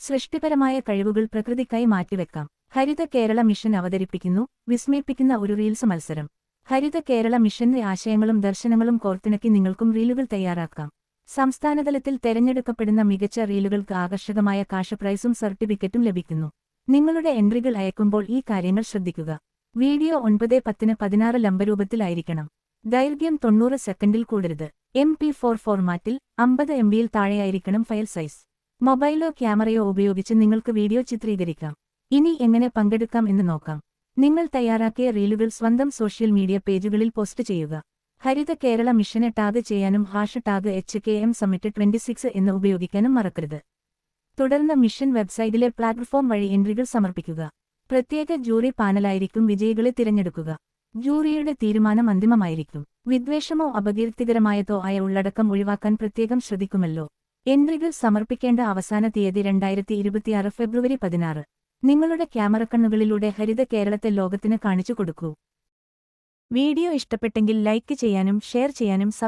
സൃഷ്ടിപരമായ കഴിവുകൾ പ്രകൃതിക്കായി മാറ്റിവെക്കാം. ഹരിത കേരള മിഷൻ അവതരിപ്പിക്കുന്നു വിസ്മയിപ്പിക്കുന്ന ഒരു റീൽസ് മത്സരം. ഹരിത കേരള മിഷന്റെ ആശയങ്ങളും ദർശനങ്ങളും കോർത്തിണക്കി നിങ്ങൾക്കും റീലുകൾ തയ്യാറാക്കാം. സംസ്ഥാനതലത്തിൽ തെരഞ്ഞെടുക്കപ്പെടുന്ന മികച്ച റീലുകൾക്ക് ആകർഷകമായ കാശ് പ്രൈസും സർട്ടിഫിക്കറ്റും ലഭിക്കുന്നു. നിങ്ങളുടെ എൻട്രികൾ അയക്കുമ്പോൾ ഈ കാര്യങ്ങൾ ശ്രദ്ധിക്കുക. വീഡിയോ ഒൻപത് പത്തിന് പതിനാറ് ലംബരൂപത്തിലായിരിക്കണം ദൈർഘ്യം തൊണ്ണൂറ് സെക്കൻഡിൽ കൂടരുത്. എം പി ഫോർ ഫോർമാറ്റിൽ അമ്പത് എം ബിയിൽ താഴെയായിരിക്കണം ഫയൽ സൈസ്. മൊബൈലോ ക്യാമറയോ ഉപയോഗിച്ച് നിങ്ങൾക്ക് വീഡിയോ ചിത്രീകരിക്കാം. ഇനി എങ്ങനെ പങ്കെടുക്കാം എന്ന് നോക്കാം. നിങ്ങൾ തയ്യാറാക്കിയ റീലുകൾ സ്വന്തം സോഷ്യൽ മീഡിയ പേജുകളിൽ പോസ്റ്റ് ചെയ്യുക. ഹരിത കേരള മിഷനെ ടാഗ് ചെയ്യാനും hash tag H K M summit twenty six എന്ന് ഉപയോഗിക്കാനും മറക്കരുത്. തുടർന്ന് മിഷൻ വെബ്സൈറ്റിലെ പ്ലാറ്റ്ഫോം വഴി എൻട്രികൾ സമർപ്പിക്കുക. പ്രത്യേക ജൂറി പാനലായിരിക്കും വിജയികളെ തിരഞ്ഞെടുക്കുക. ജൂറിയുടെ തീരുമാനം അന്തിമമായിരിക്കും. വിദ്വേഷമോ അപകീർത്തികരമായതോ ആയ ഉള്ളടക്കം ഒഴിവാക്കാൻ പ്രത്യേകം ശ്രദ്ധിക്കുമല്ലോ. എൻട്രികൾ സമർപ്പിക്കേണ്ട അവസാന തീയതി രണ്ടായിരത്തി ഇരുപത്തിയാറ് ഫെബ്രുവരി പതിനാറ്. നിങ്ങളുടെ ക്യാമറ കണ്ണുകളിലൂടെ ഹരിത കേരളത്തെ ലോകത്തിന് കാണിച്ചു കൊടുക്കൂ. വീഡിയോ ഇഷ്ടപ്പെട്ടെങ്കിൽ ലൈക്ക് ചെയ്യാനും ഷെയർ ചെയ്യാനും